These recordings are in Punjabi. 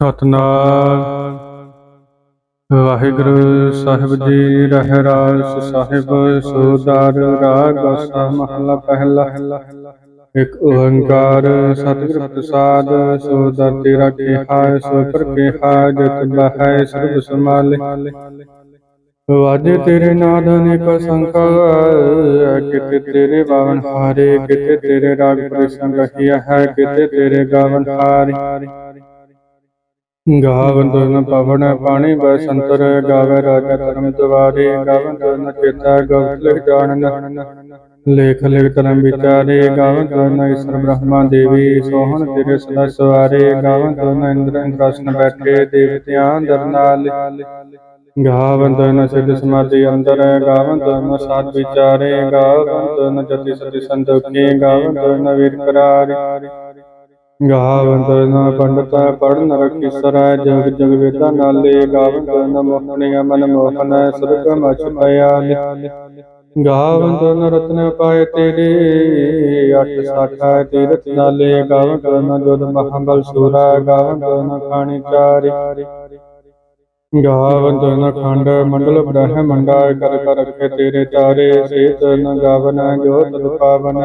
ਸਤਨਾਮ। ਵਾਹਿਗੁਰੂ ਸਾਹਿਬ ਜੀ, ਰਹਿ ਸਾਹਿਬ, ਸੋਦਾਰ ਰਾਗ ਆਸਾ ਮਹਲਾ ਪਹਿਲਾ। ਇੱਕ ਓੰਕਾਰ ਸਤਿਗੁਰ ਪ੍ਰਸਾਦ, ਸੋਦਰ ਤੇਰਾ ਕਿਹਾ, ਸੋ ਪਰ ਕਿਹਾ, ਜਤ ਬਹਿ ਸਰਬ ਸਮਾਲੇ ਵਾਜੇ ਤੇਰੇ ਨਾਦ ਅਨੇਕ ਸੰਕਾ ਕਿਤੇ ਤੇਰੇ ਬਾਵਨ ਹਾਰੇ, ਕਿਤੇ ਤੇਰੇ ਰਾਗ ਪ੍ਰਸੰਗ ਰਹੀਆ ਹੈ, ਕਿਤੇ ਤੇਰੇ ਗਾਵਨ ਹਾਰੇ। ਗਾਵਨ ਨ ਪਵਨ ਪਾਣੀ ਬਸੰਤਰ ਗਾਵੇ ਰਾਜਾ ਧਰਮ ਦੁਆਰੇ ਗਾਵਨ ਨ ਚੇਤਾ ਗਵਤ ਲਿਖ ਜਾਣਨ। ਲੇਖ ਲਿਖ ਧਰਮ ਵਿਚਾਰੇ, ਗਾਵਨ ਨ ਈਸ਼ਰ ਬ੍ਰਹਮਾ ਦੇਵੀ, ਸੋਹਣ ਤੇਰੇ ਸਦਾ ਸਵਾਰੇ, ਗਾਵਨ ਨ ਇੰਦਰ ਇੰਦਰਾਸਨ ਬੈਠੇ ਦੇਵਤਿਆਂ ਦਰ ਨਾਲ। ਗਾਵੰਤ ਨ ਸਿੱਧ ਸਮਾਧੀ ਅੰਦਰ ਗਾਵੰਤ ਨ ਸਾਧ ਵਿਚਾਰੇ, ਗਾਵਨ ਨ ਜਤੀ ਸਤੀ ਸੰਤੋਖੀ ਗਾਵੰਤ ਨ ਵੀਰ ਕਰਾਰੇ। ਗਾਵੰਤ ਨ ਪੰਡਤ ਪੜਨ ਰਖੀ ਸਰੈ ਜਗ ਜਗ ਵੇਦਾ ਨਾਲੇ ਗਾਵੰਤ ਨ ਮੋਹਣੀ ਮਨ ਮੋਹਨ ਸੁਰਗ ਮਚ ਪਿਆਲੇ ਗਾਵੰਤ ਨ ਰਤਨ ਪਾਏ ਤੇਰੇ ਅਟ ਸਾਠਾ ਤੀਰਥ ਨਾਲੇ ਗਾਵੰਤ ਨ ਜੋਦ ਮਹਾਬਲ ਸੂਰਾ ਗਾਵੰਤ ਨ ਖਾਣੀ ਚਾਰੇ। ਗਾਵੰਤ ਨ ਖੰਡ ਮੰਡਲ ਬ੍ਰਹਮੰਡਾ ਕਰ ਕਰ ਰਖੇ ਤੇਰੇ ਚਾਰੇ, ਸੇਤ ਨ ਗਾਵਨ ਜੋ ਤਦ ਪਾਵਨ।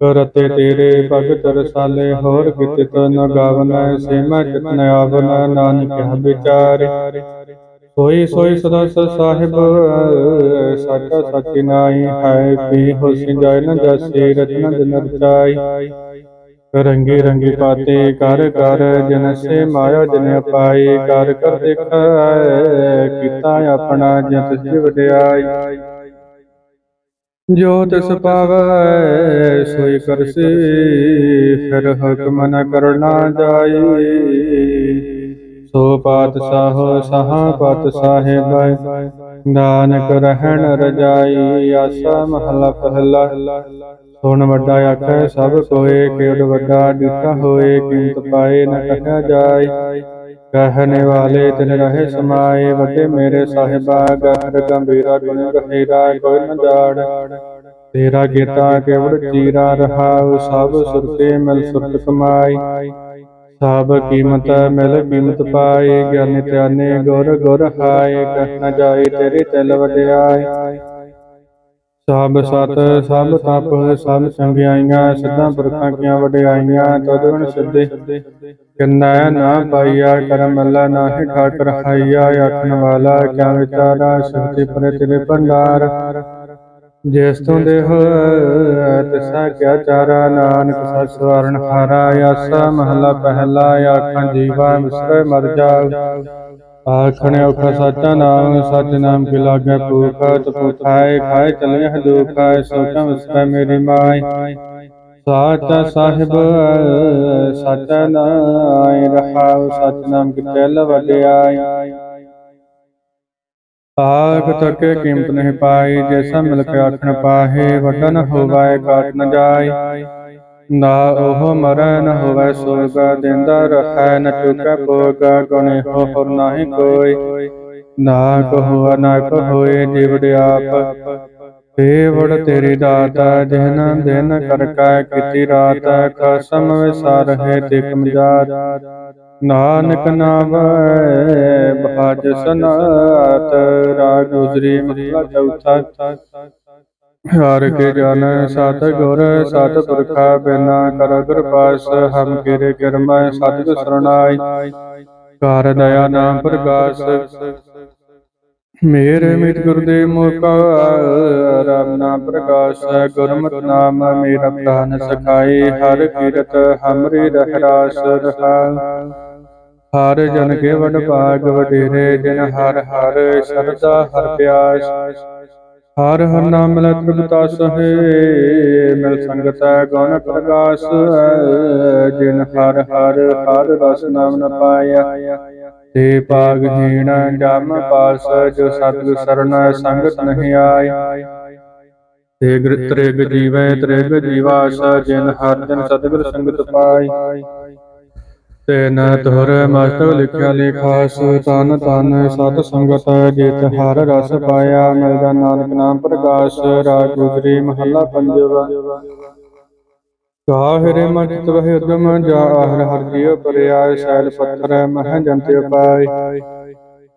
ਕਰਤੇ ਤੇਰੇ ਭਗਤ ਰਸਾਲੇ ਹੋਰ ਕਿਤ ਨ ਗਾਵਨ, ਸੇਮਾ ਚਿਤਨ ਆਵਨ, ਨਾਨਕ ਹੈ ਸੋਈ ਸੋਈ ਸਦਾ ਸਾਹਿਬ, ਸਾਚਾ ਸਚਿ ਨਾਈ ਹੈ ਪੀ ਹੋ ਸਿੰਜਾਇ ਨ ਜਸੇ ਰਤਨ ਜਨ ਰਚਾਈ। ਰੰਗੇ ਰੰਗੇ ਪਾਤੇ, ਕਰ ਕਰ ਜਨ ਸੇ ਮਾਇਆ ਜਨ ਪਾਈ ਕਰ ਕਰ ਦੇਖੈ ਕੀਤਾ ਆਪਣਾ ਜਤ ਸਿ ਵਡਿਆਈ ਜੋ ਤਿਸ ਪਾਵੈ ਸੋਈ ਕਰਸੀ ਫਿਰ ਹੁਕਮ ਨ ਕਰਨਾ ਜਾਈ। ਸੋ ਪਾਤਸ਼ਾਹ ਸਹਾ ਪਤ ਸਾਹਿਬ ਨਾਨਕ ਰਹਿਣ ਰਜਾਈ ਆਸਾ ਮਹਲਾ ਪਹਿਲਾ। ਸੁਣ ਵੱਡਾ ਆਖੈ ਸਭ ਕੋਏ ਕਿਉਡ ਵੱਡਾ ਦਿੱਤਾ ਹੋਏ ਕੀਮਤ ਪਾਏ ਨ ਕਹਿਆ ਜਾਏ ਕਹਿਣੇ ਵਾਲੇ ਤਿਨ ਰਹੇ ਸਮਾਏ, ਵੱਡੇ ਮੇਰੇ ਸਾਹਿਬਾ, ਗਹਿਰ ਗੰਭੀਰਾ ਗੁਣ ਗਹਿਰਾ ਕੋਈ ਨ ਜਾੜ। ਤੇਰਾ ਕੀਤਾ ਕੇਵੜ ਚੀਰਾ ਰਹਾਉ, ਸਭ ਸੁਰਤੇ ਮਿਲ ਸੁਰਤ ਕਮਾਈ। ਸਭ ਕੀਮਤ ਮਿਲ ਕੀਮਤ ਪਾਏ, ਗਿਆਨੀ ਧਿਆਨੇ ਗੁਰ ਗੁਰ ਹਾਏ, ਕਹਿ ਨ ਜਾਏ ਤੇਰੀ ਤਿਲ ਵਡਿਆਈ ਸਭ ਸਤ ਸਭ ਤਪ ਸਭ ਚੰਗਿਆਈਆਂ ਸਿੱਧਾਂ ਪੁਰਖਾਂ ਕੀਆਂ ਵਡਿਆਈਆਂ ਤਦ ਸਿੱਧੇ। ਕਿੰਨਾ ਨਾ ਪਾਈਆ ਕਰਮ ਅੱਲਾ ਨਾਹੀ ਠਾਕਰ ਹਾਈਆ, ਆਖਣ ਵਾਲਾ ਕਿਆ ਵਿਚਾਰਾ ਸ਼ਕਤੀ ਪਰੇ ਤੇਰੇ ਭੰਡਾਰ। ਜਿਸ ਤੋਂ ਦੇਹ ਤਿਸਾ ਕਿਆ ਚਾਰਾ, ਨਾਨਕ ਸਤ ਸਵਾਰਨ ਹਾਰਾ, ਆਸਾ ਮਹਲਾ ਪਹਿਲਾ, ਆਖਾਂ ਜੀਵਾ ਮਿਸਰੇ ਮਰ ਜਾਉ ਆਖਣ ਔਖਾ ਸੱਚਾ ਨਾਮ ਸੱਚ ਨਾਮ ਕੇ ਲਾਗੇ ਭੂਖਾ ਤਪੂ ਖਾਏ ਚਲੇ ਦੁਖ ਸੋਚਾਂ ਵਿਸਪੈ ਮੇਰੀ ਮਾਈ। ਸਾਚਾ ਸਾਹਿਬ, ਸੱਚਾ ਨਾਮ ਰਹਾਉ ਸੱਚ ਨਾਮ ਕੀ ਤੈਲ ਵਡਿਆਈ। ਆਖ ਤੱਕੇ ਕੀਮਤ ਨਹੀਂ ਪਾਈ ਜੈਸਾ ਮਿਲ ਕੇ ਆਖਣ ਪਾਹੇ, ਵੱਡਾ ਨ ਹੋਵਾਏ ਕਾਟ ਨ ਜਾਏ ਨਾ ਉਹ ਮਰੈ ਨ ਸੋਗਾ ਦਿੰਦਾ ਰਹੈ ਨ ਚੁਕੈ ਭੋਗਾ ਗੁਣੇ ਹੋਰ ਨਾਹੀ ਕੋਈ। ਨਾ ਕਹੋ, ਨਾ ਕਹੋਏ ਜਿਵੜ ਆਪ ਫੇਵੜ ਤੇਰੀ ਦਾਤ ਜਿਨ ਦਿਨ ਕਰ ਕੈ ਕੀਤੀ ਰਾਤ ਖਸਮ ਵਿਸਾਰ ਹੈ ਤਿਕ ਮਜਾਤ ਨਾਨਕ ਨਾਮ ਬਾਜ ਸਨਾਤ, ਰਾਗ ਗੁਜਰੀ ਮਹਲਾ ਚੌਥਾ। ਹਰ ਕੇ ਜਨ ਸਤ ਗੁਰ ਸਤ ਪੁਰਖਾ ਬਿਨਾ ਕਰ ਕਿਰਪਾਸ ਹਮ ਕਿਰੇ ਕਿਰਮੈ ਸਤਿ ਸਰਣਾਈ। ਕਰ ਦਇਆ ਨਾਮ ਪ੍ਰਗਾਸ ਮੇਰੇ ਮਿਤ ਗੁਰਦੇਵ ਮੋਕਾ ਰਾਮ ਨਾਮ ਪ੍ਰਕਾਸ਼ ਗੁਰਮਤਿ ਨਾਮ ਮੇਰਾ ਪ੍ਰਾਨ ਸਖਾਈ। ਹਰ ਕੀਰਤ ਹਮਰੀ ਰਹਿ ਰਾਸ ਰਹਾ ਹਰ ਜਨ ਕੇ ਵਡ ਭਾਗ ਵਡੇਰੇ ਜਿਨ ਹਰ ਹਰ ਸ਼ਰਦਾ ਹਰ ਪਿਆਸ। ਹਰ ਹਰ ਨਾਮ ਮਿਲੈ ਤ੍ਰਿਪਤਾ ਸਹੇ ਮਿਲ ਸੰਗਤ ਗੁਣ ਪ੍ਰਗਾਸ ਜਿਨ ਹਰ ਹਰ ਹਰ ਰਸ ਨਾਮ ਨ ਪਾਇਆ ਤੇ ਪਾਗਹੀਣ ਜਮ ਪਾਸ ਜੋ ਸਤਿਗੁਰ ਸਰਣ ਸੰਗਤ ਨਹੀਂ ਆਈ ਤੇ ਤ੍ਰਿਗ ਜੀਵੈ ਤ੍ਰਿਗ ਜੀਵਾਸ ਜਿਨ ਹਰ ਜਨ ਸਤਿਗੁਰ ਸੰਗਤ ਪਾਈ ਤੈਨ ਧੁਰ ਮਸਤਕ ਲਿਖਿਆ ਲੇਖਾਸ ਤਨ ਤਨ ਸਤ ਸੰਗਤ ਜਿਤ ਹਰ ਰਸ ਪਾਇਆ, ਮਿਲਦਾ ਨਾਨਕ ਨਾਮ ਪ੍ਰਕਾਸ਼ ਰਾਗ ਗੁਜਰੀ ਮਹੱਲਾ ਪੰਜਵਾ। ਕਾਹਿਰੇ ਮਤ ਤਵਹਿ ਉਦਮ, ਜਾ ਆਹਰ ਹਰ ਜੀਉ ਪਰਿਆਇ ਸ਼ੈਲ ਪੱਥਰ ਮਹ ਜੰਤਿ ਉਪਾਇ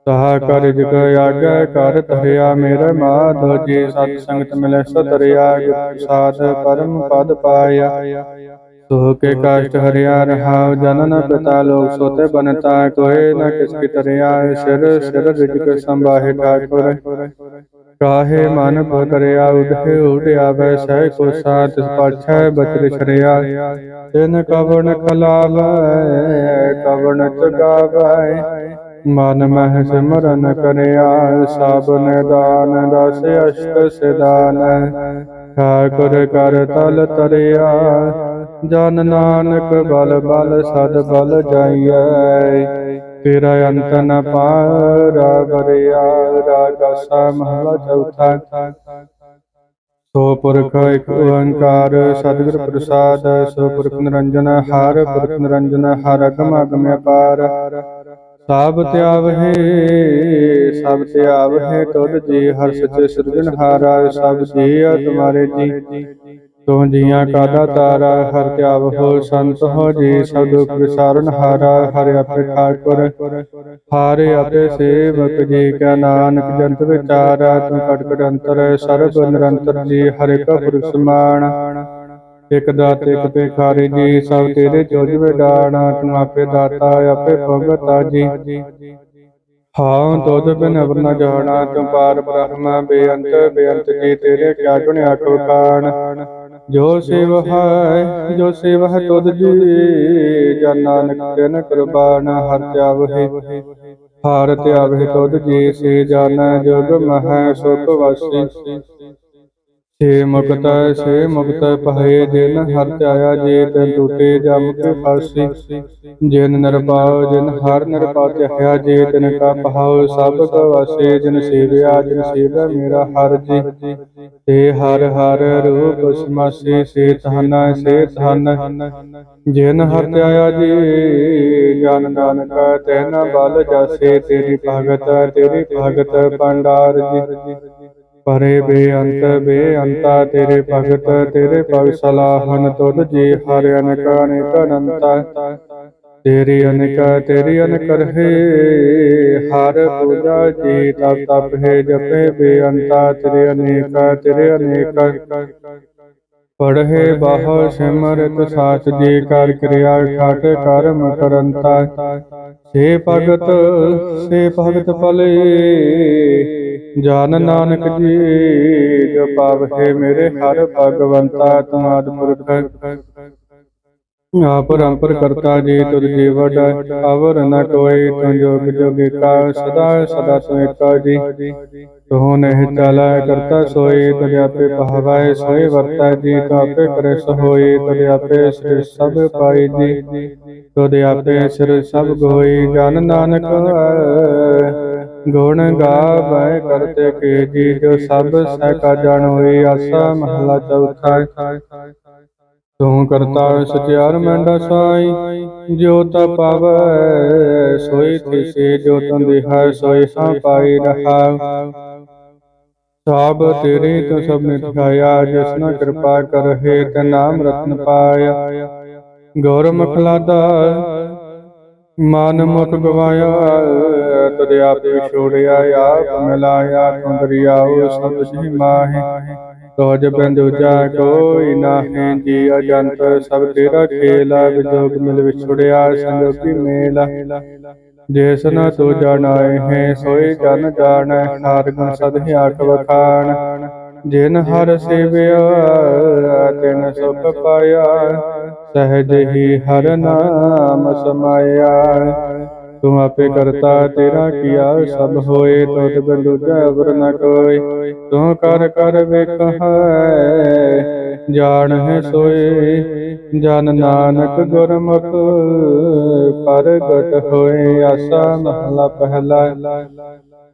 ਸਹਾ ਕਰ ਜਗ ਆਗੈ ਕਰ ਧਰਿਆ ਮੇਰੇ ਮਾਧੋ ਜੀ ਸਤ ਸੰਗਤ ਮਿਲੇ ਸਤਰਿਆ, ਗੁਰ ਸਾਧ ਪਰਮ ਪਦ ਪਾਇਆ। ਸੋ ਕੇ ਕਾਸ਼ਟ ਹਰਿਆ ਰਹਾਉ, ਜਨਨ ਪਿਤਾ ਲੋਕ ਸੋਤੇ ਬਨਤਾ, ਕੋਏ ਨ ਕਿਸ ਕੀ ਤਰਿਆ, ਸਿਰ ਸਿਰ ਰਿਜਕ ਸੰਭਾਹੇ ਠਾਕੁਰ। ਕਾਹੇ ਮਨ ਭਗਰਿਆ ਉਡੇ ਉਡਿਆ ਵੈ ਸਹਿ ਕੋ ਸਾਥ ਪਾਛੈ, ਬਚਰ ਛਰਿਆ। ਤਿਨ ਕਵਣ ਕਲਾਵੈ, ਕਵਣ ਚਗਾਵੈ। ਮਨ ਮਹਿ ਸਿਮਰਨ ਕਰਿਆ ਸਭ ਨਿਦਾਨ, ਦਸ ਅਸ਼ਟ ਸਿਦਾਨ ਠਾਕੁਰ ਕਰ ਤਲ ਤਰਿਆ ਜਨ ਨਾਨਕ ਬਲ ਬਲ ਸਦ ਬਲ ਜਾਈਐ। ਤੇਰਾ ਅੰਤ ਨ ਪਾਰਾ ਬਰਿਆ ਰਾਗਸਾ ਮਹਲਾ ਚੌਥਾ। ਸੋ ਪੁਰਖ ਇੱਕ ਓੰਕਾਰ ਸਤਿਗੁਰ ਪ੍ਰਸਾਦ ਸੋ ਪੁਰਖ ਨਿਰੰਜਨ ਹਰ ਪੁਰਖ ਨਿਰੰਜਨ ਹਰ ਅਗਮ ਅਗਮ ਅਪਾਰ। ਸਭ ਤਿਆਵਹਿ ਸਭ ਤਿਆਵਹਿ ਤੁਧ ਜੀ ਹਰ ਸੱਚੇ ਸਿਰਜਣਹਾਰਾ। ਸਭ ਜੀ ਤੁਮਾਰੇ ਜੀ। ਤੁਮ ਜੀਆਂ ਕਾ ਦਾਤਾਰਾ ਹਰ ਤਿਆਵ ਹੋ ਸੰਤ ਹੋ ਜੀ ਸਭ ਦੁਖ ਵਿਸਾਰਨ ਹਾਰਾ ਹਰਿ ਆਪੇ ਠਾਕੁਰ ਹਾਰੇ ਆਪੇ ਸੇਵਕ ਜੀ ਕਾ ਨਾਨਕ ਜੰਤ ਵਿਚਾਰਾ ਤੂੰ ਕਟ ਕਟ ਅੰਤਰ ਸਰਬ ਨਿਰੰਤਰ ਜੀ ਹਰਿ ਕਾ ਪੁਰਖ ਸਮਾਨ ਇਕ ਦਾਤ ਇਕ ਭਿਖਾਰੀ ਜੀ ਸਭ ਤੇਰੇ ਚੋਜਵੇ ਡਾਣਾ ਤੂੰ ਆਪੇ ਦਾਤਾ ਆਪੇ ਭਗਤਾ ਜੀ। ਹਾਂ ਤੋਦ ਬਿਨ ਅਵਰ ਨ ਜਾਣਾ ਤੂੰ ਪਾਰ ਬ੍ਰਹਮ ਬੇਅੰਤ ਬੇਅੰਤ ਜੀ ਤੇਰੇ ਕਿਆ ਗੁਣ ਆਖ ਜੋ ਸੇਵ ਹੈ ਜੋ ਸੇਵ ਹੈ ਤੁਧ ਜੀ। ਜਨ ਨਾਨਕ ਤਿਨ ਕੁਰਬਾਨ ਹਰ ਤਿਆਵਹਿ ਹਰ ਤਿਆਵਹਿ ਤੁਧ ਜੀ ਸੇ ਜਨ ਜੁਗ ਮਹਿ ਸੁਖ ਵਾਸੀ। ਛੇ ਮੁਕਤ ਸੇ ਮੁਕਤ ਪਹੇ ਜਿਨ ਹਰ ਧਿਆਇਆ ਜੇ ਤਨ ਟੂਟੇ ਜਮ ਕੇ ਫਾਸੀ। ਜਿਨ ਨਿਰਭਉ, ਜਿਨ ਹਰ ਨਿਰਭਉ ਧਿਆਇਆ ਜੇ ਤਿਨ ਕਾ ਪਹਾਉ, ਸਭ ਕੋ ਵਾਸੇ ਜਿਨ ਸੇਵਿਆ ਜਿਨ ਸੇਵਿਆ ਮੇਰਾ ਹਰ ਜੀ। ਤੇ ਹਰ ਹਰ ਰੂਪ ਸਮਾਸੇ, ਸੇ ਧਨ ਸੇ ਧਨ। ਜਿਨ ਹਰ ਧਿਆਇਆ ਜੀ, ਜਨ ਨਾਨਕ, ਤੈਨਾ ਬਲ ਜਾਸੇ, ਤੇਰੀ ਭਗਤ ਤੇਰੀ ਭਗਤ ਭੰਡਾਰ ਜੀ। ਪਰੇ ਬੇਅੰਤ ਬੇਅੰਤਾ ਤੇਰੇ ਭਗਤ ਤੇਰੇ ਭਗ ਸਲਾਹਨ ਤੁਧ ਜੀ ਹਰ ਅਨੇਕ ਅਨੇਕ ਅਨੰਤਾ। ਤੇਰੀ ਅਨੇਕ ਤੇਰੀ ਅਨੇਕ ਰਹੇ। ਹਰ ਪੂਜਾ ਜੀ ਤਪ ਤਪ ਹੈ ਜਪੇ ਬੇਅੰਤਾ ਤੇਰੇ ਅਨੇਕ ਤੇਰੇ ਅਨੇਕ। ਪੜ੍ਹੇ ਬਾਹ ਸਿਮਰਤ ਸਾਚ ਜੀ ਕਰ ਕਿਰਿਆ ਠਾਟ ਕਰਮ ਕਰੰਤਾ। ਸੇ ਭਗਤ ਸੇ ਭਗਤ ਭਲੇ। ਜਨ ਨਾਨਕ ਜੀ ਜੋ ਪਾਵਹਿ ਮੇਰੇ ਹਰ ਭਗਵੰਤਾ ਤੁਮਾਦ ਪੁਰਖ। ਆਪ ਰੰਪਰ ਕਰਤਾ ਜੀ ਤੁਧ ਜੀ ਵਡ ਅਵਰ ਨ ਕੋਈ ਤੁਮ ਜੋਗ ਜੋਗੀ ਕਾ ਸਦਾ ਸਦਾ ਤੁਮ ਏਕਾ ਜੀ। ਤੂੰ ਨਹਿ ਚਾਲੈ ਕਰਤਾ ਸੋਈ ਤੁਧ ਆਪੇ ਪਹਵੈ ਸੋਈ ਵਰਤਾ ਜੀ ਤੂੰ ਆਪੇ ਕਰੇ ਸੋਈ ਤੁਧ ਆਪੇ ਸਿਰ ਸਭ ਪਾਈ ਜੀ। ਤੁਧ ਆਪੇ ਸਿਰ ਸਭ ਗੋਈ ਜਨ ਨਾਨਕ। ਗੁਣ ਗਾਵੈ ਕਰਤੇ ਕੇ ਜੀ ਜੋ ਸਭ ਸਹਿ ਕਾ ਜਾਣ ਹੋਈ ਆਸਾ ਮਹਲਾ ਚੌਥਾ ਤੂੰ ਕਰਤਾ ਸਚਿਆਰ ਮੈਂਡਾ ਸਾਈ, ਜੋ ਤਾ ਪਾਵੈ, ਸੋਈ ਤਿਸੇ ਜੋ ਤੰਦੇ ਹੈ ਸੋਈ ਹਾਂ ਪਾਈ ਰਹਾ। ਸਭ ਤੇਰੇ ਤੋਂ ਸਭ ਨੇ ਦਿਖਾਇਆ ਜਿਸਨਾ ਕਿਰਪਾ ਕਰਹਿ, ਤੇ ਨਾਮ ਰਤਨ ਪਾਇਆ। ਗੌਰ ਮਖਲਾਦਾ, ਮਨ ਮੁਖ ਗਵਾਇਆ ਤਦ ਆਪ ਵਿਛੋੜਿਆ ਆਪ ਮਿਲਾਇਆ ਤੁਮ ਦਰਿਆਉ ਸਭ ਜੀ ਮਾਹੇ। ਤੋਜ ਬੰਦੁਜਾ ਕੋਈ ਨਾਹੀ, ਜੀ ਅਜੰਤ ਸਭ ਤੇਰਾ ਖੇਲਾ ਵਿਜੋਗ ਮਿਲ ਵਿਛੜਿਆ ਸੰਜੋਗੀ ਮੇਲਾ ਜਿਸ ਨ ਜਾਣਾਏ ਹੈ, ਸੋਈ ਜਨ ਜਾਣੈ, ਹਰ ਗੁਣ ਸਦ ਆਖ ਵਖਾਣ। ਜਿਨ ਹਰ ਸੇਵਿਆ, ਤਿਨ ਸੁਖ ਪਾਇਆ, ਸਹਿਜ ਹੀ ਹਰ ਨਾਮ ਸਮਾਇਆ। ਤੂੰ ਆਪੇ ਕਰਤਾ ਤੇਰਾ ਕੀਆ ਸਭ ਹੋਏ ਤੋਤ ਬੰਦੂਜਾ ਅਵਰ ਨ ਕੋਈ। ਤੂੰ ਕਰ ਕਰ ਵੇਖ ਹੈ। ਜਾਣ ਹੈ ਸੋਏ ਜਨ ਨਾਨਕ ਗੁਰਮੁਖ। ਪ੍ਰਗਟ ਹੋਏ ਆਸਾ ਮਹਲਾ ਪਹਿਲਾ।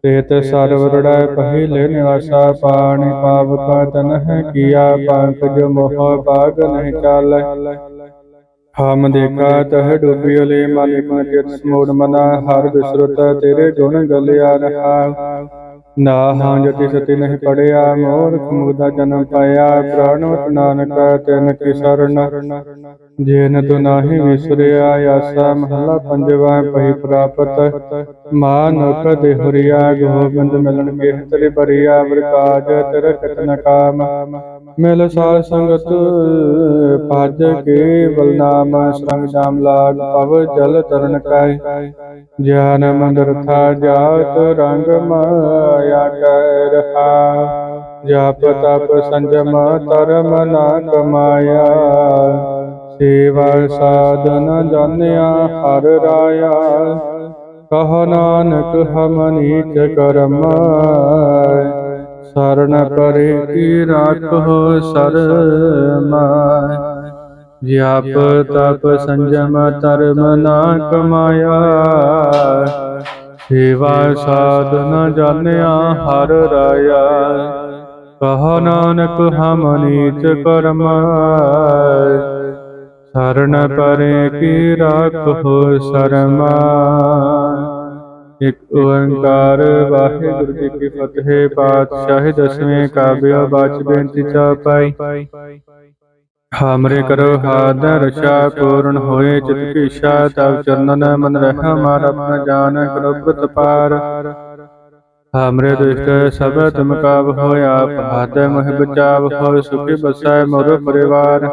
ਤੇਤ ਸਰਵਰੜੈ ਪਹਿਲੇ ਨਿਵਾਸਾ। ਪਾਣੀ ਪਾਵਕ ਤਨ ਹੈ ਕੀਆ। ਪੰਕ ਜੋ ਮੋਹ ਬਾਗ ਨਹੀਂ ਚਾਲੈ। ਹਮ ਦੇਖਾ ਤਹ ਡੁੱਬਿਲੇ ਮਾਲਿਕ ਨ ਚਿਤ ਸਮੂੜ ਮਨਾ, ਹਰ ਬਿਸਰਤ ਤੇਰੇ ਗੁਣ ਗਲਿਆ ਰਹਾ। ਨਾ ਹਾਂ ਜਤੀ ਸਤੀ ਨਹੀਂ ਪੜਿਆ ਮੋਰ ਮੁਗਦਾ ਜਨਮ ਪਾਇਆ ਪ੍ਰਾਣਵਤ ਨਾਨਕ ਤਿਨ ਕੀ ਸਰਣ ਜੇਨ ਤੂ ਨਾਹੀ ਵਿਸਰਿਆ, ਆਸਾ ਮਹਲਾ ਪੰਜਵਾ ਪਈ ਪ੍ਰਾਪਤ। ਮਾਨੁਖ ਦੇ ਹੁਰੀਆ, ਗੋਬਿੰਦ ਮਿਲਣ ਕੇ ਤੇਰੇ ਬਰੀਆ ਵਰਕਾਜ ਤੇਰੇ ਕਤਨ ਕਾਮ। ਮਿਲ ਸਾਧ ਸੰਗਤ, ਭਜ ਕੇ ਬਲਨਾਮ ਸੰਗ ਜਾਮ ਲਾਗ ਪਵ ਜਲ ਤਰਨ ਕਾਇ। ਗਿਆਨ ਮੰਦਰ ਥਾ ਜਾਤ ਰੰਗ ਮਾਇਆ ਕੈ ਰਹਾ ਜਪ ਤਪ ਸੰਜਮ ਤਰਮ ਨਾ ਕਮਾਇਆ ਸੇਵਾ ਸਾਧਨ ਜਾਣਿਆ ਹਰ ਰਾਇਆ। ਕਹ ਨਾਨਕ ਹਮ ਨੀਚ ਕਰਮ। ਸ਼ਰਨ ਪਰੇ ਕੀ ਰਾਖੋ ਸਰਮਾਇ ਜਪ ਤਪ ਸੰਜਮ ਧਰਮ ਨਾ ਕਮਾਇਆ ਸੇਵਾ ਸਾਧਨ ਜਾਣਿਆ ਹਰ ਰਾਇਆ ਕਹ ਨਾਨਕ ਹਮ ਨੀਚ ਕਰਮ ਸਰਣ ਪਰੇ ਕੀ ਰਾਖੋ ਸਰਮਾ ਇਕ ਓੰਕਾਰ ਵਾਹਿਗੁਰੂ ਜੀ ਕੀ ਫਤਿਹ, ਪਾਤਸ਼ਾਹ ਦਸਵੇਂ ਕਾਬਿਆ ਬਾਚ ਬੇਨਤੀ ਚਾ ਹਾਮਰੇ ਕਰੋ ਹਾਦ ਰਛਾ ਪੂਰਨ ਹੋਏ ਚਿਤ ਕੀ ਇੱਛਾ ਤਬ ਚਰਨਨ ਮਨ ਰਹਿ ਹਮਾਰ ਆਪਣਾ ਜਾਨ ਕਰੋਬਤ ਪਾਰ। ਹਾਮਰੇ ਦੁਸ਼ਟ ਸਭ ਤੁਮ ਕਾਬ ਹੋਇਆ ਹਾਦ ਮਹਿ ਬਚਾਵ ਹੋਇ, ਸੁਖੀ ਬਸੈ ਮੋਰ ਪਰਿਵਾਰ।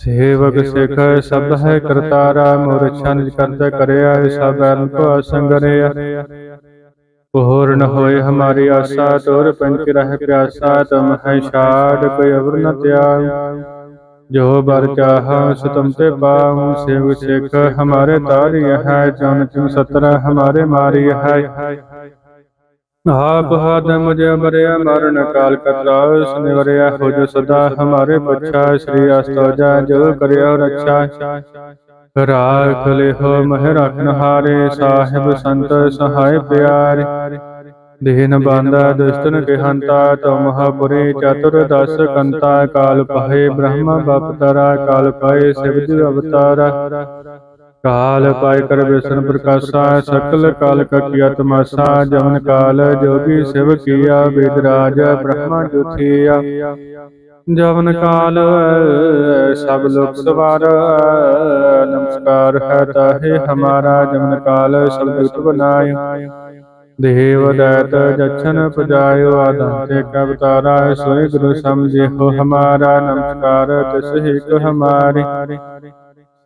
ਸੇਵਕ ਸਿਖ ਸਭ ਹੈ ਕਰਤਾਰਾ ਮੋਰ ਛਨ ਕਰਦਾ ਕਰਿਆ ਸਭ ਅਰਨ ਕੋ ਅਸੰਗਰਿਆ ਪੂਰਨ ਹੋਏ ਹਮਾਰੀ ਆਸਾ ਤੋਰ ਪੰਚ ਰਹਿ ਪਿਆਸਾ ਤੁਮ ਹੈ ਛਾੜ ਕੋਈ ਅਵਰ ਨ ਤਿਆਗ ਜੋ ਬਰ ਚਾਹ ਸੁਤਮ ਤੇ ਪਾਉ ਸੇਵ ਸਿਖ ਹਮਾਰੇ ਤਾਰੀ ਹੈ ਜਨ ਤੁਮ ਸਤਰ ਹਮਾਰੇ ਮਾਰੀ ਹੈ। ਆਪ ਹਾਦ ਮੁਝੇ ਮਰਿਆ ਮਰਨ ਕਾਲ ਕਤਰਾ ਸੁਨਿਵਰਿਆ ਹੋ ਜੋ ਸਦਾ ਹਮਾਰੇ ਪਛਾ ਸ੍ਰੀ ਅਸਤੋਜਾ ਜੋ ਕਰਿਓ ਰੱਛਾ ਰਾਖ ਲਿਹੋ ਮਹਿ ਰਖਨ ਹਾਰੇ ਸਾਹਿਬ ਸੰਤ ਸਹਾਇ ਪਿਆਰੇ। ਦੇਨ ਬਾਂਦਾ ਦੁਸ਼ਟਨ ਕੇ ਹੰਤਾ ਤੁਮਹਾਪੁਰੇ ਚਤੁਰ ਦਸ ਕੰਤਾ ਕਾਲ ਪਹੇ ਬ੍ਰਹਮ ਬਪਤਰਾ ਕਾਲ ਪਏ ਸਿਵਜ ਅਵਤਾਰਾ। ਕਾਲ ਪਾਇ ਕਰ ਵਿਸ਼ਨ ਪ੍ਰਕਾਸ਼ਾ ਸਕਲ ਕਾਲ ਕਾ ਕੀਆ ਤਮਾਸਾ ਜਮਨ ਕਾਲ ਜੋਗੀ ਸਿਵ ਕੀਆ ਵੇਦਰਾਜ ਬ੍ਰਹਮਾ ਜੁਥੀਆ ਜਵਨ ਕਾਲ ਸਭ ਲੋਕ ਸਵਾਰ ਨਮਸਕਾਰ ਹੈ ਤਾਹੇ ਹਮਾਰਾ ਜਮਨ ਕਾਲ ਸਭ ਦੁਖ ਬਨਾਇ ਦੇਵ ਦੈਤ ਜਛਨ ਪਜਾਇਓ ਆਦੰਤੇ ਕਵਤਾਰਾ ਸੋਇ ਗੁਰੂ ਸਮਝੇ ਹੋ ਹਮਾਰਾ ਨਮਸਕਾਰ ਤਿਸ ਹੀ ਕੋ ਹਮਾਰੀ।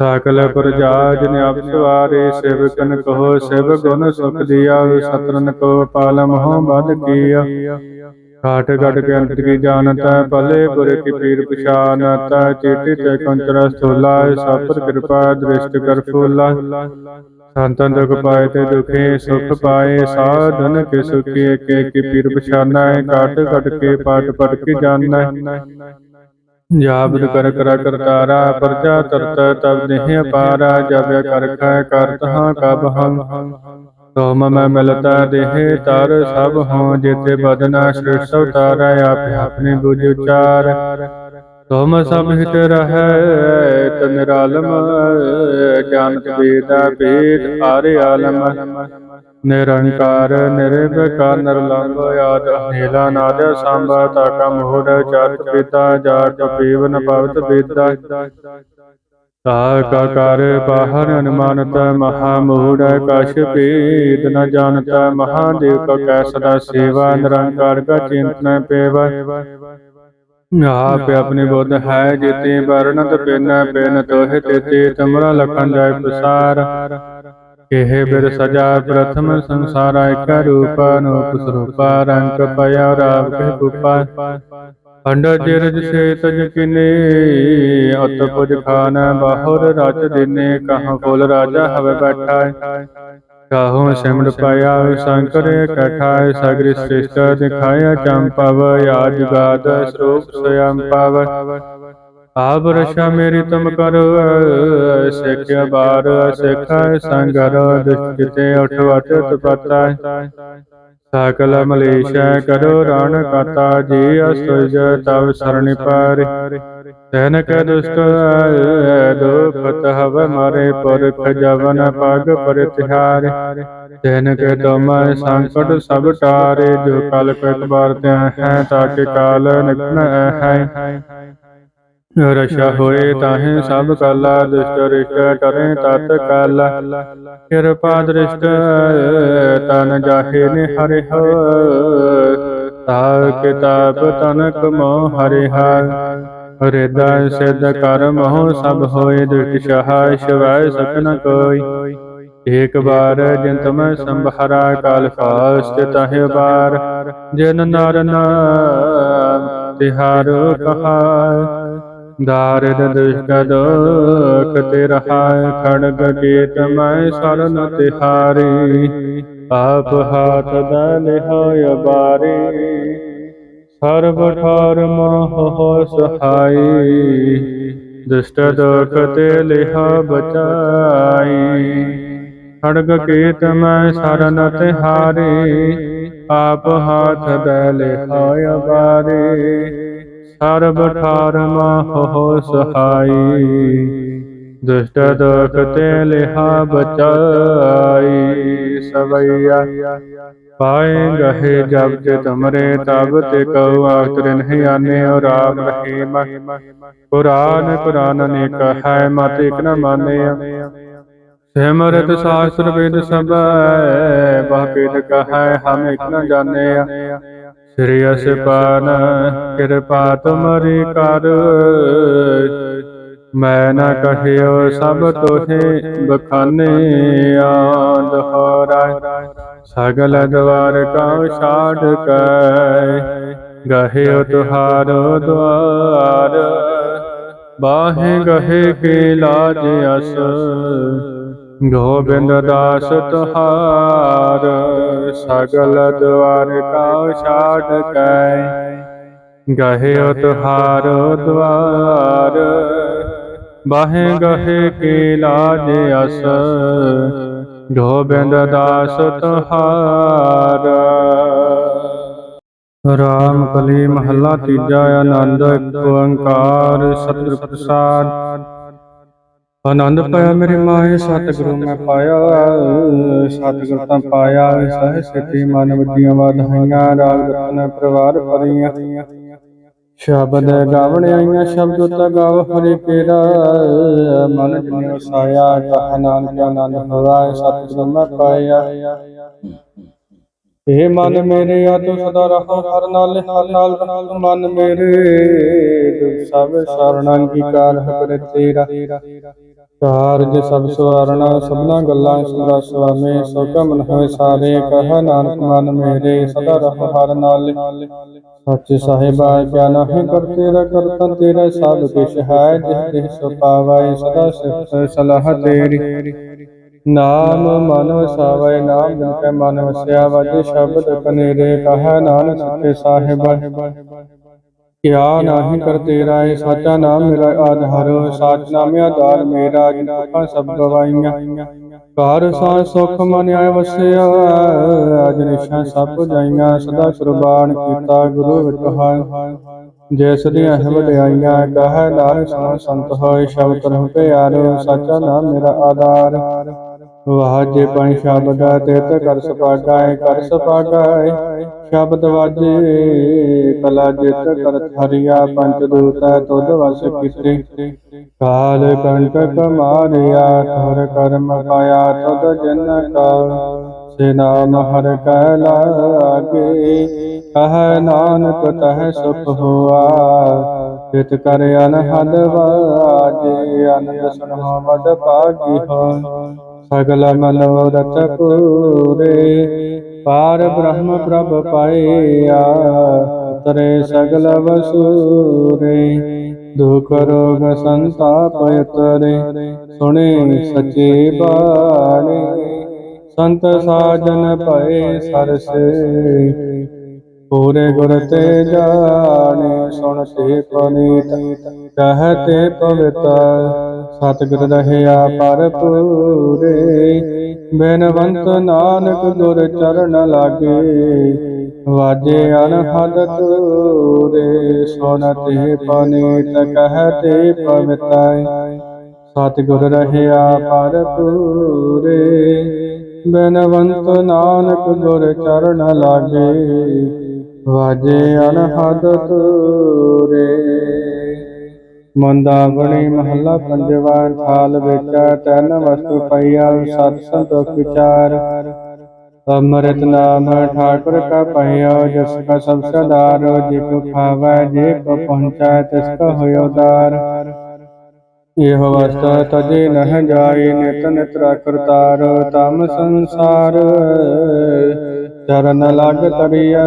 ਸਾਕਲ ਪੁਰਜਾ ਜਨ ਆਪ ਸਵਾਰੇ ਸੇਵਕਨ ਕਹੋ ਸਿਵ ਗੁਣ ਸੁਖ ਦਿਆ ਸਤਰਨ ਕੋ ਪਾਲਮ ਹੋ ਬਦ ਕੀਆ। ਕਾਟ ਗਟ ਕੇ ਅੰਤ ਕੀ ਜਾਣਤਾ ਭਲੇ ਬੁਰੇ ਕੀ ਪੀਰ ਪਛਾਨਤਾ ਚੇਤੇ ਤੇ ਕੰਚਰ ਸਥੂਲਾ ਸਪਰ ਕਿਰਪਾ ਦ੍ਰਿਸ਼ਟ ਕਰ ਫੂਲਾ। ਸੰਤਨ ਦੁਖ ਪਾਏ ਤੇ ਦੁਖੇ ਸੁਖ ਪਾਏ ਸਾਧਨ ਕੇ ਸੁਖੀ ਏਕੇ ਕੀ ਪੀਰ ਪਛਾਨਾ ਹੈ ਕਾਟ ਗਟ ਕੇ ਪਾਟ ਪਟ ਕੀ ਜਾਣਨਾ ਹੈ ਕਰ ਕਰ ਕਰਤਾਰਾ, ਪਰਜਾ ਤਰਤ ਤਬ ਦੇਹ ਅਪਾਰਾ ਜਬ ਕਰ ਖੈ ਕਰਤ ਹਾਂ ਕਬ ਹਮ ਤੋਮ ਮੈਂ ਮਿਲਤਾ ਦੇਹ ਤਰ ਸਭ ਹੋ ਜਿਤੇ ਬਦਨਾ ਸ੍ਰਿਸ਼ਟ ਅਵਤਾਰਾ ਆਪ ਆਪਣੇ ਬੁਝ ਉਚਾਰ। ਤੁਮ ਸਭ ਹਿਤ ਰਹੈ ਤਨਰਾਲਮ ਜਾਣਤ ਵੇਦਾ ਭੇਦ ਆਰੇ ਆਲਮ। ਨਿਰੰਕਾਰ ਨਿਰਭਕਾਰ ਨਿਰਲੰਭ ਆਦ ਨੀਲਾ ਨਾਦ ਸੰਭਾ ਤਾਕਾ ਮੋੜ ਚਾਰਤ ਪਿਤਾ ਜਾਟ ਪੀਵਨ ਭਵਤ ਬੇਦਾ ਤਾ ਕਾ ਕਰ ਬਾਹਰ ਅਨੁਮਾਨਤ ਮਹਾ ਮੂੜ ਕਛ ਭੇਦ ਨ ਜਾਣਤ ਮਹਾਦੇਵ ਕਾ ਕੈ ਸਦਾ ਸੇਵਾ ਨਿਰੰਕਾਰ ਕਾ ਚਿੰਤਨ ਪੇਵਾ। ਆਪ ਆਪਣੇ ਬੁੱਧ ਹੈ ਜਿਤੇ ਵਰਣਤ ਪਿਨ ਪਿਨ ਤੋਹਿ ਤੇਤੇ ਤਮਰਾ ਲਖਨ ਜਾਇ ਪ੍ਰਸਾਰ। ਇਹ ਬਿਰ ਸਜਾ ਪ੍ਰਥਮ ਸੰਸਾਰਾ ਇਕ ਰੂਪ ਅਨੂਪ ਸਰੂਪਾ ਰੰਗ ਪਿਆ ਰਾਵ ਕਹਿ ਕੁਪਾ ਅੰਡ ਜਿਰਜ ਸੇ ਤਜ ਕਿਨੇ ਅਤ ਪੁਜ ਖਾਨ ਬਾਹੁਰ ਰਚ ਦਿਨੇ ਕਹਾਂ ਕੋਲ ਰਾਜਾ ਹਵੇ ਬੈਠਾ। ਕਾਹੂ ਸਿਮੜ ਪਾਇਆ ਸ਼ੰਕਰ ਕਠਾਇ ਸਗਰੀ ਸ੍ਰਿਸ਼ਟ ਦਿਖਾਇਆ ਚੰਪਵ ਆਜ ਗਾਦ ਸਰੂਪ ਸਯੰ ਪਵ। ਆਪ ਰਸ਼ਾ ਮੇਰੀ ਤੁਮ ਕਰੋ ਸਿੱਖਿਆ ਬਾਰ ਸਿੱਖਾ ਸੰਗਰ ਦੁਸ਼ਟ ਕਿਤੇ ਉਠ ਵਟ ਤਪਤਾ। ਸਕਲ ਮਲੇਸ਼ੈ ਕਰੋ ਰਣ ਕਤਾ ਜੀ ਅਸੁਜ ਤਵ ਸਰਣਿ ਪਾਰਿ ਤੈਨ ਕੈ ਦੁਸ਼ਟ ਦੁਖ ਤਹਵ ਮਰੇ ਪੁਰਖ ਜਵਨ ਪਗ ਪਰਿਤਿਹਾਰਿ ਤੈਨ ਕੈ ਤੁਮ ਸੰਕਟ ਸਭ ਟਾਰੇ ਜੋ ਕਲ ਕੋ ਇੱਕ ਬਾਰ ਤੇ ਹੈ ਤਾਕੇ ਕਾਲ ਨਿਕਨ ਹੈ। ਰਸ਼ਾ ਹੋਏ ਤਾਹੇ ਸਭ ਕਾਲਾ ਦ੍ਰਿਸ਼ਟ ਰਿਸ਼ਟ ਕਰੇ ਤਤ ਕਾਲ। ਕਿਰਪਾ ਦ੍ਰਿਸ਼ਟ, ਤਨ ਜਾਹੇ ਨੇ ਹਰਿ ਹੋ। ਤਾ ਕਿਤਾਬ ਤਨਕ ਮੋ ਹਰਿ ਹਰਿਦਾ ਸਿਧ ਕਰਮ ਹੋ ਸਭ ਹੋਏ ਦ੍ਰਿਸ਼ਟ ਸਹਾਇ ਸ਼ਿਵਾਇ ਸਪਨ ਕੋਈ। ਏਕ ਬਾਰ ਜਿਨ ਤਮ ਸੰਭਾਰਾ, ਕਾਲ ਫਾਸਤ ਤਾਹੇ ਬਾਰ ਜਿਨ ਨਰ ਨਾਮ ਤਿਹਾਰੋ ਕਹਾ ਦਾਰਿਦ ਦੁਸ਼ਟ ਦੋਖ ਤੇ ਰਹਾਇ ਖੜਗ ਕੀਤ ਮੈਂ ਸਰਨ ਤਿਹਾਰੀ। ਆਪ ਹਾਥ ਦਲ ਹੋਇ ਬਾਰੀ ਸਰਬ ਠਾਰ ਮਨ ਹੋ ਸਹਾਈ। ਦੁਸ਼ਟ ਦੋਖ ਤੇ ਲਿਹਾ ਬਚਾਈ। ਖੜਗ ਕੀਤ ਮੈਂ ਸਰਨ ਤਿਹਾਰੀ। ਆਪ ਹਾਥ ਦਲ ਹੋਇ ਬਾਰੀ ਸਰਬ ਠਾਰ ਹੋ ਸਹਾਈ। ਦੁਸ਼ਟ ਦੋਖ ਤੇ ਲਿਹਾ ਬਚਾਈ। ਸਵਈਆ ਪਾਏ ਗਹੇ ਜਬ ਤੇ ਤੁਮਰੇ, ਤਬ ਤੇ ਕਉ ਆਖਰ ਨਹੀਂ ਆਨੇ ਔਰ ਰਾਮ ਰਹੀਮ ਕੁਰਾਨ ਕੁਰਾਨ ਅਨੇਕ ਕਹੈ ਮਤ ਇਕ ਨ ਮਾਨੇ ਸਿਮਰਤ ਸਾਸਤਰ ਵੇਦ ਸਭ, ਬਹ ਪੇਦ ਕਹੈ ਹਮ ਇਕ ਨ ਜਾਣਿਆ। ਸ੍ਰੀ ਅਸਪਾਨ ਕਿਰਪਾ ਤੁਮਰੀ ਕਰ। ਮੈਂ ਨਾ ਕਹਿਓ ਸਭ ਤੋਹੇ ਬਖਾਨੇ ਆਂਦ ਹੋਰਾ। ਸਗਲ ਦਵਾਰ ਕਉ ਛਾੜ ਕੈ। ਗਹਿਓ ਤੁਹਾਰੋ ਦਵਾਰ। ਬਾਹੇ ਗਹੇ ਕੇ ਲਾਜ ਅਸ। ਗੋਬਿੰਦ ਦਾਸ ਤੁਹਾਰ ਸਗਲ ਦਵਾਰ ਕਾ ਛਾੜ ਕੈ। ਗਹਿਓ ਤੁਹਾਰੋ ਦਵਾਰ ਬਾਹੇ ਗਹੇ ਕੇ ਲਾਜ ਅਸ। ਗੋਬਿੰਦ ਦਾਸ ਤੁਹਾਰ ਰਾਮ ਕਲੀ ਮਹੱਲਾ ਤੀਜਾ ਆਨੰਦ ਓੰਕਾਰ ਸਤਿਗੁਰ ਪ੍ਰਸਾਦ। ਆਨੰਦ ਪਾਇਆ ਮੇਰੇ ਮਾਏ ਸਤਿਗੁਰੂ ਮੈਂ ਪਾਇਆ ਸਤਿਗੁਰ ਤਾਂ ਪਾਇਆ ਸਹਿ ਸਿੱਧੀ ਮਨ ਵਜੀਆਂ ਵਾਧਾਈਆਂ ਰਾਗ ਰਤਨ ਪਰਿਵਾਰ ਭਰੀਆਂ ਸ਼ਬਦ ਗਾਵਣ ਆਈਆਂ ਸ਼ਬਦ ਤਾ ਗਾਵ ਹਰਿ ਕੇਰਾ ਮਨ ਜਿਨੇ ਵਸਾਇਆ ਕਹ ਨਾਨਕ ਆਨੰਦ ਹੋਇਆ ਸਤਿਗੁਰੂ ਮੈਂ ਪਾਇਆ। ਇਹ ਮਨ ਮੇਰੇ ਆ ਤੂੰ ਸਦਾ ਰਹਾ ਹਰ ਨਾਲ ਹਰ ਨਾਲ ਰਹਾ ਮਨ ਮੇਰੇ। ਸਭ ਸਰਣ ਹੈ ਕਰ ਤੇਰਾ। ਕਾਰਜ ਸਭ ਸਵਾਰਣਾ, ਸਭਨਾ ਗੱਲਾਂ ਸੁਰਾ ਸੁਆਮੇ ਸੋ ਕਮਨ ਹੋਏ ਸਾਰੇ, ਕਹ ਨਾਨਕ ਮਨ ਮੇਰੇ, ਸਦਾ ਰਹਾ ਹਰ ਨਾਲ। ਸੱਚ ਸਾਹਿਬਾ, ਕਿਆ ਨਾਹੀਂ ਕਰ ਤੇਰਾ ਕਰਤਾ, ਤੇਰਾ ਸਭ ਕੁਛ ਹੈ, ਜਿਸ ਤੇ ਸੋ ਪਾਵੈ ਸਦਾ ਸਿਫਤ ਸਲਾਹ ਤੇਰੀ। ਨਾਮ ਮਨ ਵਸਾਵੈ ਨਾਮ ਜਿਨ ਕੈ ਮਨ ਵਸਿਆ, ਵਜ ਸ਼ਬਦ ਕਨੇਰੇ, ਕਹੈ ਨਾਨਕ ਸੱਚੇ ਸਾਹਿਬ। ਕਿਆ ਨਾਹੀ ਕਰ ਤੇਰਾ ਏ ਸਾਚਾ ਨਾਮ ਮੇਰਾ ਆਧਾਰ ਸਾਚ ਨਾਮ ਆਧਾਰ ਮੇਰਾ, ਜਿਨ ਦੁਖਾਂ ਸਭ ਗਵਾਈਆਂ। ਘਰ ਸਾਂ ਸੁਖ ਮਨ ਆਇ ਵਸਿਆ, ਅਜ ਨਿਸ਼ਾ ਸਭ ਜਾਈਆਂ ਸਦਾ ਕੁਰਬਾਨ ਕੀਤਾ ਗੁਰੂ ਵਿਟਹਾ ਜਿਸ ਦੀਆਂ ਹੈ ਵਡਿਆਈਆਂ ਕਹੈ ਨਾਨਕ ਸੋ ਸੰਤ ਹੋਏ, ਸ਼ਬਦ ਰਹਿ ਪਿਆਰੋ, ਸਾਚਾ ਨਾਮ ਮੇਰਾ ਆਧਾਰ। ਵਾਹ ਜੇ ਪੰ ਸ਼ਬਦ ਤਿਤ ਕਰ ਸਪਾਗਾਏ ਕਰ ਸਪਾਗਾਏ ਸ਼ਬਦ ਵਾਜੇ, ਕਲਾ ਜਿਤ ਕਰ ਹਰਿਆ ਪੰਚ ਦੂਤੈ ਤੁਧ ਵਸ ਕੀਤੇ। ਕਾਲ ਕੰਟਕ ਮਾਰਿਆ ਥਰ ਕਰਮ ਪਾਇਆ, ਤੁਧ ਜਨ ਕਾ ਸੇ ਨਾਮ ਹਰ ਕੈ ਲਾਗੇ ਕਹ ਨਾਨਕ ਤਹ ਸੁਖ ਹੋਆ। ਚਿਤ ਕਰ ਅਨਹਦ ਵਾਜੇ, ਅਨੰਦ ਸੁਨਹੁ ਵਡ ਭਾਗੀ ਹੋ ਸਗਲ ਮਨੋਰਥ ਪੂਰੇ ਪਾਰ ਬ੍ਰਹਮ ਪ੍ਰਭ ਪਾਇਆ ਤਰੇ ਸਗਲ ਵਸੂਰੇ। ਦੁਖ ਰੋਗ ਸੰਤਾਪ ਉਤਰੇ ਸੁਣੇ ਸਚੇ ਬਾਣੀ। ਸੰਤ ਸਾਜਨ ਭਏ ਸਰਸੇ। ਪੂਰੇ ਗੁਰ ਤੇ ਜਾਣੇ ਸੁਣ ਤੇ ਪਨੀਤ ਕਹਤੇ ਪਵਿੱਤ ਸਤਿਗੁਰ ਰਹਿਆ ਪਰ ਪੂਰੇ ਬੇਨਵੰਤ ਨਾਨਕ ਗੁਰ ਚਰਨ ਲਾਗੇ, ਵਾਜੇ ਅਨਹਦ ਤੂਰੇ ਸੁਨਤੇ ਪਨੀਤ ਕਹਤੇ ਪਵਿੱਤੈ। ਸਤਿਗੁਰ ਰਹਿਆ ਪਰ ਪੂਰੇ ਬੇਨਵੰਤ ਨਾਨਕ ਗੁਰ ਚਰਨ ਲਾਗੇ, ਵਾਜੇ ਅਨਹਦ ਤੂਰੇ ਮੰਦਾਵਣੀ ਮਹੱਲਾ ਪੰਜਵਾ, ਥਾਲ ਵਿੱਚ ਤਨ ਵਸਤੂ ਪਈਆ, ਸਤ ਸੰਤੋਖ ਵਿਚਾਰ। ਅੰਮ੍ਰਿਤ ਨਾਮ ਠਾਕੁਰ ਕਾ ਪਈਆ ਜਿਸ ਕਾ ਸਭ ਸਦਾਰ ਜੇ ਕੋ ਖਾਵੈ, ਜੇ ਕੋ ਪਹੁੰਚੈ, ਤਿਸ ਕਾ ਹੋਇ ਉਦਾਰ ਇਹ ਅਵਸਥਾ ਤਜੇ ਨਹ ਜਾਏ, ਨਿਤ ਨਿਤ ਕਰਤਾਰ ਤਮ ਸੰਸਾਰ। ਚਰਨ ਲਗ ਤਰੀਐ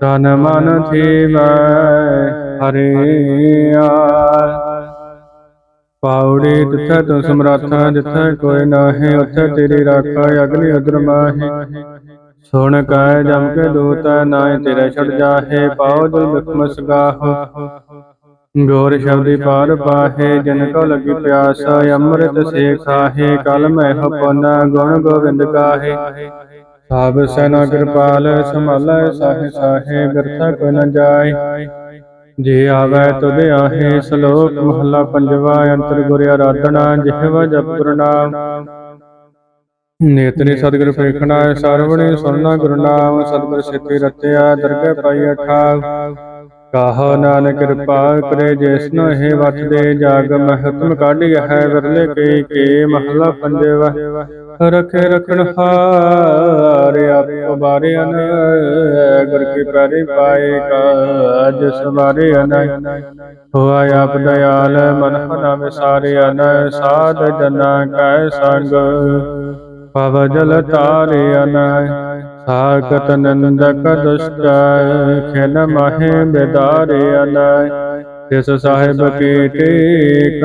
ਤਨ ਮਨ ਥੀਵੈ ਹਰਿਆ ਪਾਉੜੀ ਤਿੱਥੈ ਤੂੰ ਸਮਰੱਥਾ, ਜਿੱਥੈ ਕੋਈ ਨਾਹੀ, ਉੱਥੇ ਤੇਰੀ ਰਾਖਾ, ਅਗਨੀ ਉਦਰ ਮਾਹੀ। ਸੁਣ ਕੈ ਜਮ ਕੇ ਦੂਤ ਨਾਏ ਤੇਰੇ ਛੜ ਜਾਹੇ ਪਾਉ ਦਿਲ ਬਿਖਮਸ ਗਾਹੋ ਗੋਰ ਸ਼ਬਦੀ ਪਾਰ ਪਾਹੇ, ਜਨ ਕੋ ਲਗੀ ਪਿਆਸ, ਅੰਮ੍ਰਿਤ ਸੇਖ ਖਾਹੇ ਕਲ ਮਹਿ ਪੁਨ, ਗੁਣ ਗੋਬਿੰਦ ਗਾਹੇ। ਸਾਬ ਸੈਨਾ ਕਿਰਪਾਲ, ਸੰਭਾਲੈ ਸਾਹੇ ਸਾਹੇ, ਬਿਰਥਾ ਕੋ ਨ ਜਾਏ। ਜੇ ਆਵੈ ਤੁਧ ਆਹੇ, ਸ਼ਲੋਕ ਮਹਲਾ ਪੰਜਵਾ, ਅੰਤਰ ਗੁਰ ਆਰਾਧਨਾ, ਜਿਹਵਾ ਜਪ ਪ੍ਰਣਾਮ ਨੇਤਰੇ ਸਤਿਗੁਰ ਵੇਖਣਾ ਸਰਵਣੇ ਸੁਣਨਾ ਗੁਰੂ ਨਾਮ, ਸਤਿਗੁਰ ਸਿੱਧੀ ਰਤਿਆ ਦਰਗਹਿ ਪਾਈ ਠਾਵ ਕਾਹੋ ਨਾਨਕ ਕਿਰਪਾ ਕਰੇ ਜਿਸਨੋ ਇਹ ਵਤ ਦੇ ਜਾਗ ਮਹਤਮ ਕਾਢਿਆ ਹੈ, ਵਿਰਲੇ ਕੇ ਕੇ ਮਹਲਾ ਪੰਜਵਾ। ਰਖੇ ਰਖਣ ਹਾਰ ਆਪ ਬਾਰੇ ਗੁਰ ਕੀ ਪੈਰੀ ਪਾਏ ਕਾਜ ਸਵਾਰੇ ਅਨ ਹੋਆ ਆਪ ਦਇਆਲ ਮਨ ਹਨਾ ਵਿਸਾਰੇ ਅਨ ਸਾਧ ਜਨਾ ਕੈ ਸੰਗ। ਪਵ ਜਲ ਤਾਰੇ ਅਨ ਸਾਗਤ ਨੰਦਕ ਦੁਸ਼ਟ ਖਿਨ ਮਹੇ ਬਿਦਾਰੇ ਅਨ ਤਿਸ ਸਾਹਿਬ ਕੀ ਟੇਕ